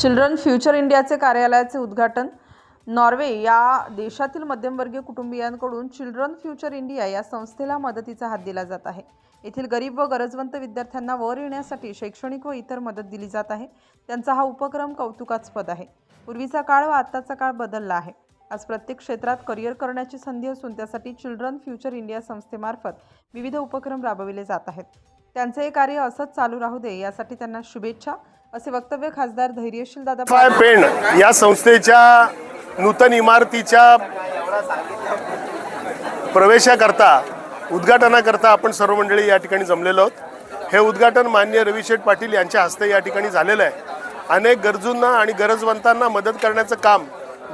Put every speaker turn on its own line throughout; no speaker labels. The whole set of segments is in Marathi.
चिल्ड्रन फ्युचर इंडियाचे कार्यालयाचे उद्घाटन. नॉर्वे या देशातील मध्यमवर्गीय कुटुंबियांकडून चिल्ड्रन फ्युचर इंडिया या संस्थेला मदतीचा हात दिला जात आहे. येथील गरीब व गरजवंत विद्यार्थ्यांना वर येण्यासाठी शैक्षणिक व इतर मदत दिली जात आहे. त्यांचा हा उपक्रम कौतुकास्पद आहे. पूर्वीचा काळ व आत्ताचा काळ बदलला आहे. आज प्रत्येक क्षेत्रात करिअर करण्याची संधी असून त्यासाठी चिल्ड्रन फ्युचर इंडिया संस्थेमार्फत विविध उपक्रम राबविले जात आहेत. त्यांचे हे कार्य असंच चालू राहू दे यासाठी त्यांना शुभेच्छा. असे वक्तव्य खासदार धैर्यशील दादा
फाय पेंड या संस्थेच्या नूतन इमारतीच्या प्रवेशाकरता उद्घाटनाकरता आपण सर्व मंडळी या ठिकाणी जमलेलो आहोत. हे उद्घाटन मान्य रविशेठ पाटील यांच्या हस्ते या ठिकाणी झालेलं आहे. अनेक गरजूंना आणि गरजवंतांना मदत करण्याचं काम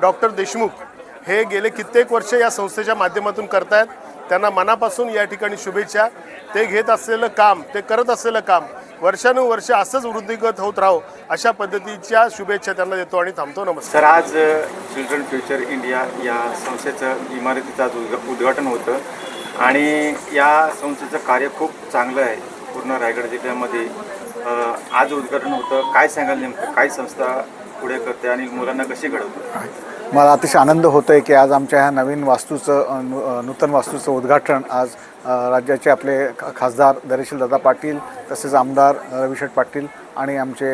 डॉक्टर देशमुख हे गेले कित्येक वर्ष या संस्थेच्या माध्यमातून करतायत. त्यांना मनापासून या ठिकाणी शुभेच्छा. ते घेत असलेलं काम ते करत असलेलं काम वर्षानुवर्ष असंच वृद्धिगत होत राहो अशा पद्धतीच्या शुभेच्छा त्यांना देतो आणि थांबतो. नमस्कार.
सर आज चिल्ड्रन फ्युचर इंडिया या संस्थेचं इमारतीचं आज उद्घाटन होतं आणि या संस्थेचं कार्य खूप चांगलं आहे. पूर्ण रायगड जिल्ह्यामध्ये आज उद्घाटन होतं. काय सांगाल नेमकं? काय संस्था पुढे करते आणि मुलांना कशी घडवते?
मला अतिशय आनंद होतो आहे की आज आमच्या ह्या नवीन वास्तूचं नु- नूतन वास्तूचं उद्घाटन आज राज्याचे आपले खा- खासदार दरेशील दादा पाटील तसेच आमदार रविशेठ पाटील आणि आमचे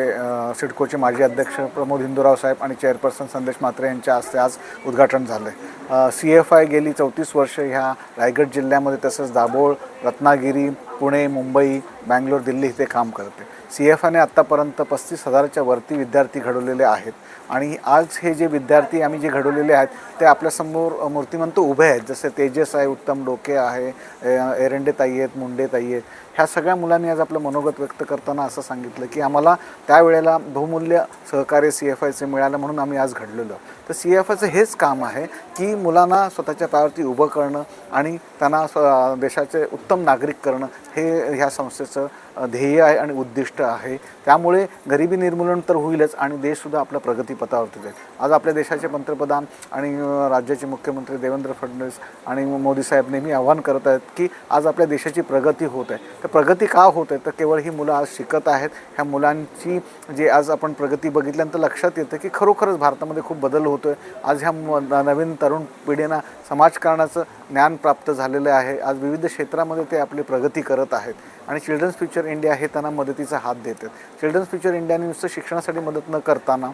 सिडकोचे माजी अध्यक्ष प्रमोद हिंदूराव साहेब आणि चेअरपर्सन संदेश म्हात्रे यांच्या हस्ते आज उद्घाटन झालं आहे सी एफ आय गेली चौतीस वर्ष ह्या रायगड जिल्ह्यामध्ये तसंच दाभोळ रत्नागिरी पुणे मुंबई बँगलोर दिल्ली इथे काम करते. सी एफ आने आत्तापर्यंत पस्तीस हजाराच्या वरती विद्यार्थी घडवलेले आहेत. आणि आज हे जे विद्यार्थी आम्ही जे घडवलेले आहेत ते आपल्यासमोर मूर्तिमंत उभे आहेत. जसे तेजस आहे उत्तम डोके आहे ए- एरंडे ताई आहेत मुंडे ताई आहेत. ह्या सगळ्या मुलांनी आज आपलं मनोगत व्यक्त करताना असं सांगितलं की आम्हाला त्यावेळेला बहुमूल्य सहकार्य सी एफ आयचे मिळालं म्हणून आम्ही आज घडलेलो. तर सी एफ आयचं हेच काम आहे की मुलांना स्वतःच्या पायावरती उभं करणं आणि त्यांना स्व- देशाचे उत्तम नागरिक करणं हे ह्या संस्थेचं So. ध्येय आहे आणि उद्दिष्ट आहे. त्यामुळे गरिबी निर्मूलन तर होईलच आणि देशसुद्धा आपल्या प्रगतीपथावरती जाईल. आज आपल्या देशाचे पंतप्रधान आणि राज्याचे मुख्यमंत्री देवेंद्र फडणवीस आणि मोदी साहेब नेहमी आव्हान करत आहेत की आज आपल्या देशाची प्रगती होत आहे. तर प्रगती का होत आहे? तर केवळ ही मुलं आज शिकत आहेत. ह्या मुलांची जे आज आपण प्रगती बघितल्यानंतर लक्षात येतं की खरोखरच भारतामध्ये खूप बदल होतो आहे आज ह्या नवीन तरुण पिढींना समाजकारणाचं ज्ञान प्राप्त झालेलं आहे. आज विविध क्षेत्रामध्ये ते आपली प्रगती करत आहेत. आणि चिल्ड्रन्स फ्युचर इंडिया हे त्यांना मदतीचा हात देतात. चिल्ड्रन्स फ्युचर इंडियाने नुसतं शिक्षणासाठी मदत न करताना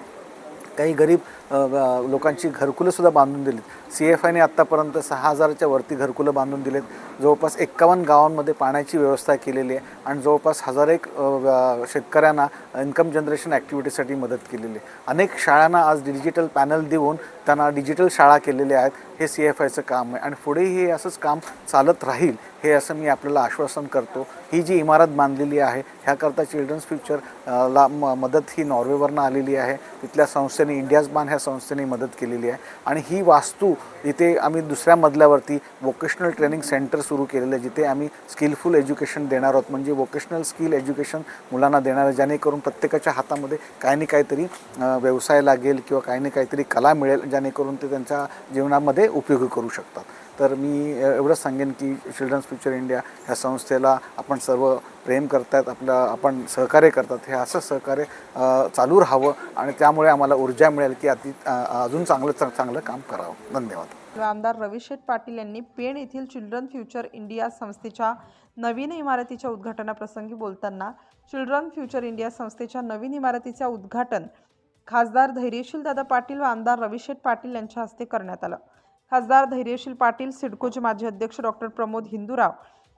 काही गरीब लोकांची घरकुलंसुद्धा बांधून दिलीत. सी एफ आयने आत्तापर्यंत सहा हजाराच्या वरती घरकुलं बांधून दिलेत. जवळपास एक्कावन्न गावांमध्ये पाण्याची व्यवस्था केलेली आहे आणि जवळपास हजार एक शेतकऱ्यांना इन्कम जनरेशन ॲक्टिव्हिटीसाठी मदत केलेली आहे. अनेक शाळांना आज डिजिटल पॅनल देऊन त्यांना डिजिटल शाळा केलेल्या आहेत. हे सी एफ आयचं काम आहे. आणि पुढेही हे असंच काम चालत राहील हे असं मी आपल्याला आश्वासन करतो. ही जी इमारत बांधलेली आहे ह्याकरता चिल्ड्रन्स फ्युचर ला म मदत ही नॉर्वेवरनं आलेली आहे. तिथल्या संस्थेने इंडियाज बान ह्या संस्थेने मदत केलेली आहे. आणि ही वास्तू इथे आम्ही दुसऱ्या मजल्यावरती वोकेशनल ट्रेनिंग सेंटर सुरू केलेलं आहे जिथे आम्ही स्किलफुल एज्युकेशन देणार आहोत. म्हणजे वोकेशनल स्किल एज्युकेशन मुलांना देणार आहे जेणेकरून प्रत्येकाच्या हातामध्ये काही ना काहीतरी व्यवसाय लागेल किंवा काही ना काहीतरी कला मिळेल जेणेकरून ते त्यांच्या जीवनामध्ये उपयोगी करू शकतात. तर मी एवढंच सांगेन की चिल्ड्रन्स फ्युचर इंडिया ह्या संस्थेला आपण सर्व प्रेम करतात आपलं आपण सहकार्य करतात. हे असं सहकार्य चालू राहावं आणि त्यामुळे आम्हाला ऊर्जा मिळेल की अति अजून चांगलं चांगलं काम करावं. धन्यवाद.
आमदार रविशेठ पाटील यांनी पेण येथील चिल्ड्रन फ्युचर इंडिया संस्थेच्या नवीन इमारतीच्या उद्घाटनाप्रसंगी बोलताना चिल्ड्रन फ्युचर इंडिया संस्थेच्या नवीन इमारतीच्या उद्घाटन खासदार धैर्यशील दादा पाटील व आमदार रविशेठ पाटील यांच्या हस्ते करण्यात आलं. खासदार धैर्यशील पाटील सिडकोचे माजी अध्यक्ष डॉक्टर प्रमोद हिंदूराव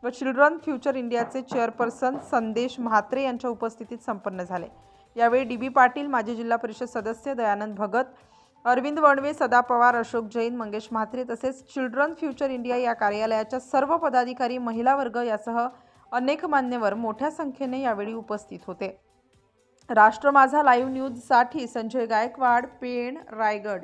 व चिल्ड्रन फ्युचर इंडियाचे चेअरपर्सन संदेश म्हात्रे यांच्या उपस्थितीत संपन्न झाले. यावेळी डी बी पाटील माजी जिल्हा परिषद सदस्य दयानंद भगत अरविंद वणवे सदा पवार अशोक जैन मंगेश म्हात्रे तसेच चिल्ड्रन फ्युचर इंडिया या कार्यालयाच्या सर्व पदाधिकारी महिला वर्ग यासह अनेक मान्यवर मोठ्या संख्येने यावेळी उपस्थित होते. राष्ट्र माझा लाईव्ह न्यूजसाठी संजय गायकवाड पेण रायगड.